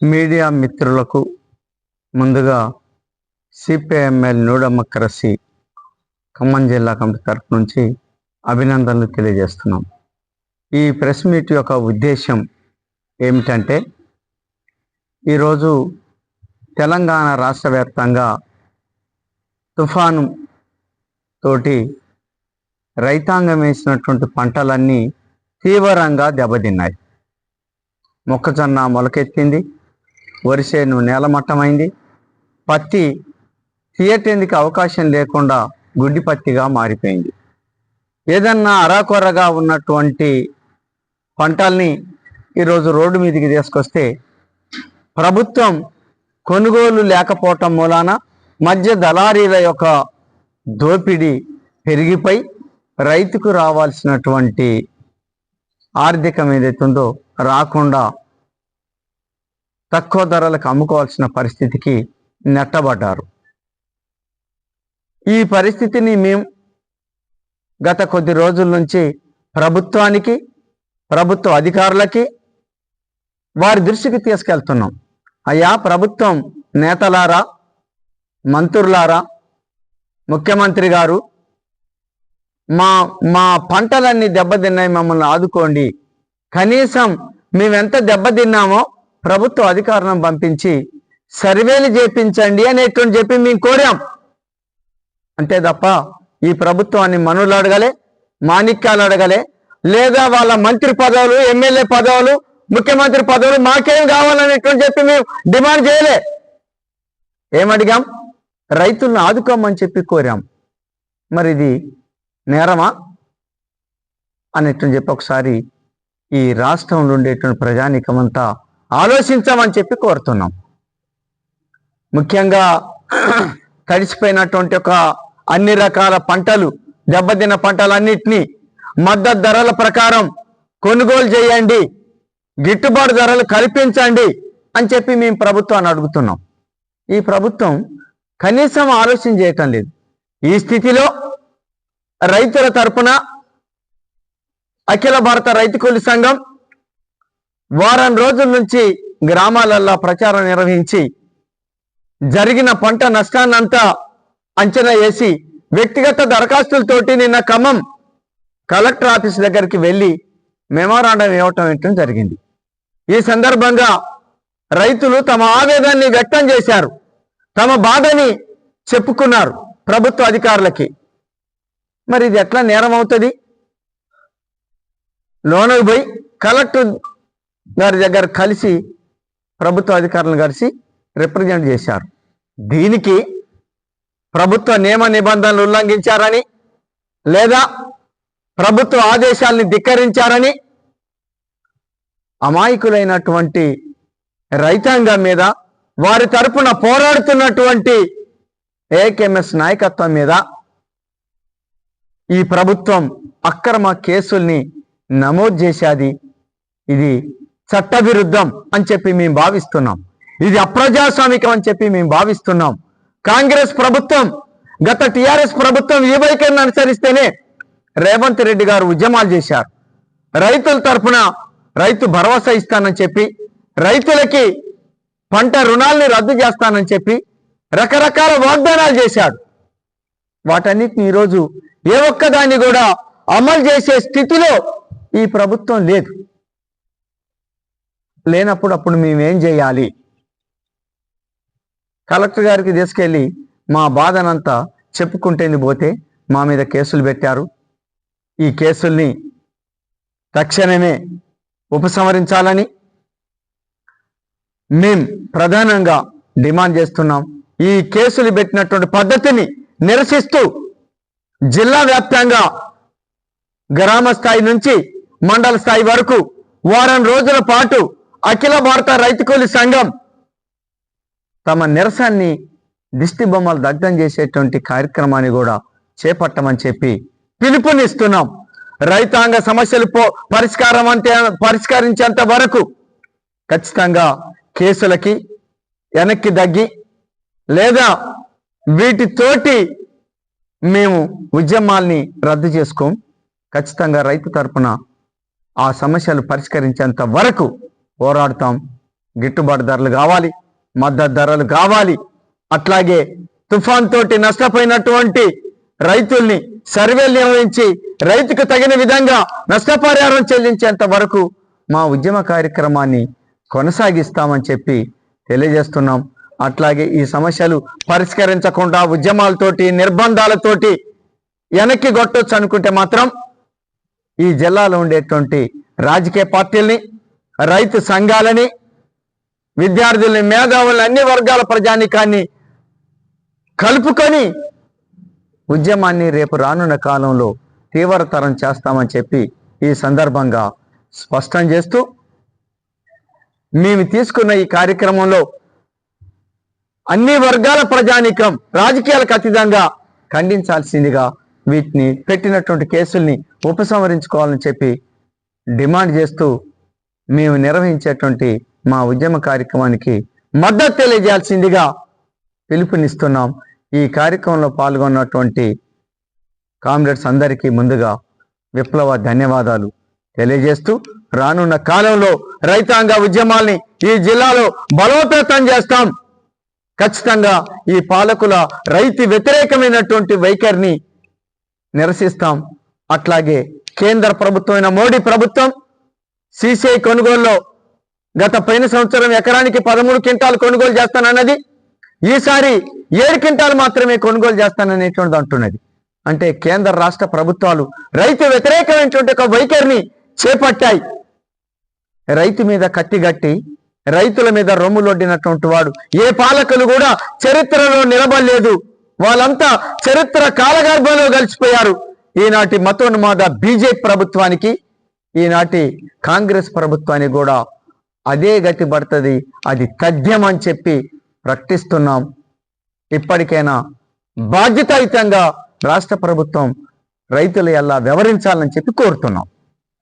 Media మిత్రులకు ముందుగా CPIML నూడమక్రసి Khammam జిల్లా కమిటీ తరపు నుంచి అభినందనలు తెలియజేస్తున్నాం. ఈ ప్రెస్ మీట్ యొక్క ఉద్దేశం ఏమిటంటే ఈరోజు తెలంగాణ రాష్ట్ర వ్యాప్తంగా తుఫాను తోటి రైతాంగం వేసినటువంటి పంటలన్నీ తీవ్రంగా దెబ్బతిన్నాయి. మొక్కజొన్న మొలకెత్తింది. వరిసేను నేలమట్టమైంది. పత్తి తీయటేందుకు అవకాశం లేకుండా గుడ్డి పత్తిగా మారిపోయింది. ఏదన్నా అరాకొరగా ఉన్నటువంటి పంటల్ని ఈరోజు రోడ్డు మీదకి తీసుకొస్తే ప్రభుత్వం కొనుగోలు లేకపోవటం మూలాన మధ్య దళారీల యొక్క దోపిడీ పెరిగిపోయి రైతుకు రావాల్సినటువంటి ఆర్థికం ఏదైతుందో రాకుండా తక్కువ ధరలకు అమ్ముకోవాల్సిన పరిస్థితికి నెట్టబడ్డారు. ఈ పరిస్థితిని మేము గత కొద్ది రోజుల నుంచి ప్రభుత్వానికి ప్రభుత్వ అధికారులకి వారి దృష్టికి తీసుకెళ్తున్నాం. అయ్యా ప్రభుత్వం నేతలారా మంత్రులారా ముఖ్యమంత్రి గారు మా మా పంటలన్నీ దెబ్బతిన్నాయి మమ్మల్ని ఆదుకోండి. కనీసం మేమెంత దెబ్బతిన్నామో ప్రభుత్వ అధికారులను పంపించి సర్వేలు చేపించండి అనేటువంటి చెప్పి మేము కోరాం. అంతే తప్ప ఈ ప్రభుత్వాన్ని మనులు అడగలే మాణిక్యాలు అడగలే లేదా వాళ్ళ మంత్రి పదవులు ఎమ్మెల్యే పదవులు ముఖ్యమంత్రి పదవులు మాకేం కావాలనేటువంటి చెప్పి మేము డిమాండ్ చేయలే. ఏమడిగాం? రైతులను ఆదుకోమని చెప్పి కోరాం. మరి ఇది నేరమా? అనేటువంటి చెప్పి ఒకసారి ఈ రాష్ట్రంలో ఉండేటువంటి ప్రజానీకమంతా ఆలోచించమని చెప్పి కోరుతున్నాం. ముఖ్యంగా తడిసిపోయినటువంటి ఒక అన్ని రకాల పంటలు దెబ్బతిన్న పంటలన్నింటినీ మద్దతు ధరల ప్రకారం కొనుగోలు చేయండి గిట్టుబాటు ధరలు కల్పించండి అని చెప్పి మేము ప్రభుత్వాన్ని అడుగుతున్నాం. ఈ ప్రభుత్వం కనీసం ఆలోచన చేయటం లేదు. ఈ స్థితిలో రైతుల తరపున అఖిల భారత రైతు కూలి సంఘం వారం రోజుల నుంచి గ్రామాలల్లో ప్రచారం నిర్వహించి జరిగిన పంట నష్టాన్నంతా అంచనా వేసి వ్యక్తిగత దరఖాస్తులతోటి నిన్న ఖమ్మం కలెక్టర్ ఆఫీస్ దగ్గరికి వెళ్ళి మెమోరాండం ఇవ్వటం ఇవ్వటం జరిగింది. ఈ సందర్భంగా రైతులు తమ ఆవేదాన్ని వ్యక్తం చేశారు. తమ బాధని చెప్పుకున్నారు ప్రభుత్వ అధికారులకి. మరి ఇది ఎట్లా నేరం అవుతుంది లోనకు పోయి కలెక్టర్ గారి దగ్గర కలిసి ప్రభుత్వ అధికారులను కలిసి రిప్రజెంట్ చేశారు. దీనికి ప్రభుత్వ నియమ నిబంధనలు ఉల్లంఘించారని లేదా ప్రభుత్వ ఆదేశాల్ని ధిక్కరించారని అమాయకులైనటువంటి రైతాంగం మీద వారి తరపున పోరాడుతున్నటువంటి ఏకేఎంఎస్ నాయకత్వం మీద ఈ ప్రభుత్వం అక్రమ కేసుల్ని నమోదు చేశాది. ఇది చట్టవిరుద్ధం అని చెప్పి మేము భావిస్తున్నాం. ఇది అప్రజాస్వామికం అని చెప్పి మేము భావిస్తున్నాం. కాంగ్రెస్ ప్రభుత్వం గత టిఆర్ఎస్ ప్రభుత్వం ఈ వైఖరిని అనుసరిస్తేనే రేవంత్ రెడ్డి గారు ఉద్యమాలు చేశారు. రైతుల తరపున రైతు భరోసా ఇస్తానని చెప్పి రైతులకి పంట రుణాల్ని రద్దు చేస్తానని చెప్పి రకరకాల వాగ్దానాలు చేశాడు వాటన్నిటిని ఈరోజు ఏ ఒక్కదాన్ని కూడా అమలు చేసే స్థితిలో ఈ ప్రభుత్వం లేదు. లేనప్పుడు అప్పుడు మేమేం చేయాలి? కలెక్టర్ గారికి తీసుకెళ్ళి మా బాధనంతా చెప్పుకుంటేంది పోతే మా మీద కేసులు పెట్టారు. ఈ కేసుల్ని తక్షణమే ఉపసంహరించాలని మేం ప్రధానంగా డిమాండ్ చేస్తున్నాం. ఈ కేసులు పెట్టినటువంటి పద్ధతిని నిరసిస్తూ జిల్లా వ్యాప్తంగా గ్రామ స్థాయి నుంచి మండల స్థాయి వరకు వారం రోజుల పాటు అఖిల భారత రైతు కూలి సంఘం తమ నిరసాన్ని దిష్టి బొమ్మలు దగ్ధం చేసేటువంటి కార్యక్రమాన్ని కూడా చేపట్టమని చెప్పి పిలుపునిస్తున్నాం. రైతాంగ సమస్యలు పో పరిష్కారం అంటే పరిష్కరించేంత వరకు ఖచ్చితంగా కేసులకి వెనక్కి తగ్గి లేదా వీటితోటి మేము ఉద్యమాల్ని రద్దు చేసుకోం. ఖచ్చితంగా రైతు తరపున ఆ సమస్యలు పరిష్కరించేంత వరకు పోరాడుతాం. గిట్టుబాటు ధరలు కావాలి మద్దతు ధరలు కావాలి. అట్లాగే తుఫాన్ తోటి నష్టపోయినటువంటి రైతుల్ని సర్వేలు నిర్వహించి రైతుకు తగిన విధంగా నష్టపరిహారం చెల్లించేంత వరకు మా ఉద్యమ కార్యక్రమాన్ని కొనసాగిస్తామని చెప్పి తెలియజేస్తున్నాం. అట్లాగే ఈ సమస్యలు పరిష్కరించకుండా ఉద్యమాలతోటి నిర్బంధాలతోటి వెనక్కి కొట్టొచ్చు అనుకుంటే మాత్రం ఈ జిల్లాలో ఉండేటువంటి రాజకీయ పార్టీల్ని రైతు సంఘాలని విద్యార్థుల్ని మేధావుల్ని అన్ని వర్గాల ప్రజానికాన్ని కలుపుకొని ఉద్యమాన్ని రేపు రానున్న కాలంలో తీవ్రతరం చేస్తామని చెప్పి ఈ సందర్భంగా స్పష్టం చేస్తూ మేము తీసుకున్న ఈ కార్యక్రమంలో అన్ని వర్గాల ప్రజానికం రాజకీయాలకు అతీతంగా ఖండించాల్సిందిగా వీటిని పెట్టినటువంటి కేసుల్ని ఉపసంహరించుకోవాలని చెప్పి డిమాండ్ చేస్తూ మేము నిర్వహించేటువంటి మా ఉద్యమ కార్యక్రమానికి మద్దతు తెలియజేయాల్సిందిగా పిలుపునిస్తున్నాం. ఈ కార్యక్రమంలో పాల్గొన్నటువంటి కామ్రేడ్స్ అందరికీ ముందుగా విప్లవ ధన్యవాదాలు తెలియజేస్తూ రానున్న కాలంలో రైతాంగ ఉద్యమాల్ని ఈ జిల్లాలో బలోపేతం చేస్తాం. ఖచ్చితంగా ఈ పాలకుల రైతు వ్యతిరేకమైనటువంటి వైఖరిని నిరసిస్తాం. అట్లాగే కేంద్ర ప్రభుత్వమైన మోడీ ప్రభుత్వం సిసిఐ కొనుగోలులో గత పైన సంవత్సరం ఎకరానికి పదమూడు క్వింటాలు కొనుగోలు చేస్తానన్నది ఈసారి ఏడు క్వింటాలు మాత్రమే కొనుగోలు చేస్తాననేటువంటిది అంటున్నది. అంటే కేంద్ర రాష్ట్ర ప్రభుత్వాలు రైతు వ్యతిరేకమైనటువంటి ఒక వైఖరిని చేపట్టాయి. రైతు మీద కత్తిగట్టి రైతుల మీద రొమ్ములొడ్డినటువంటి వాడు ఏ పాలకులు కూడా చరిత్రలో నిలబడలేదు. వాళ్ళంతా చరిత్ర కాలగర్భంలో కలిసిపోయారు. ఈనాటి మతోన్మాద బీజేపీ ప్రభుత్వానికి ఈనాటి కాంగ్రెస్ ప్రభుత్వానికి కూడా అదే గతి పడుతుంది అది తథ్యం అని చెప్పి ప్రకటిస్తున్నాం. ఇప్పటికైనా బాధ్యతాయుతంగా రాష్ట్ర ప్రభుత్వం రైతుల ఎలా వ్యవహరించాలని చెప్పి కోరుతున్నాం.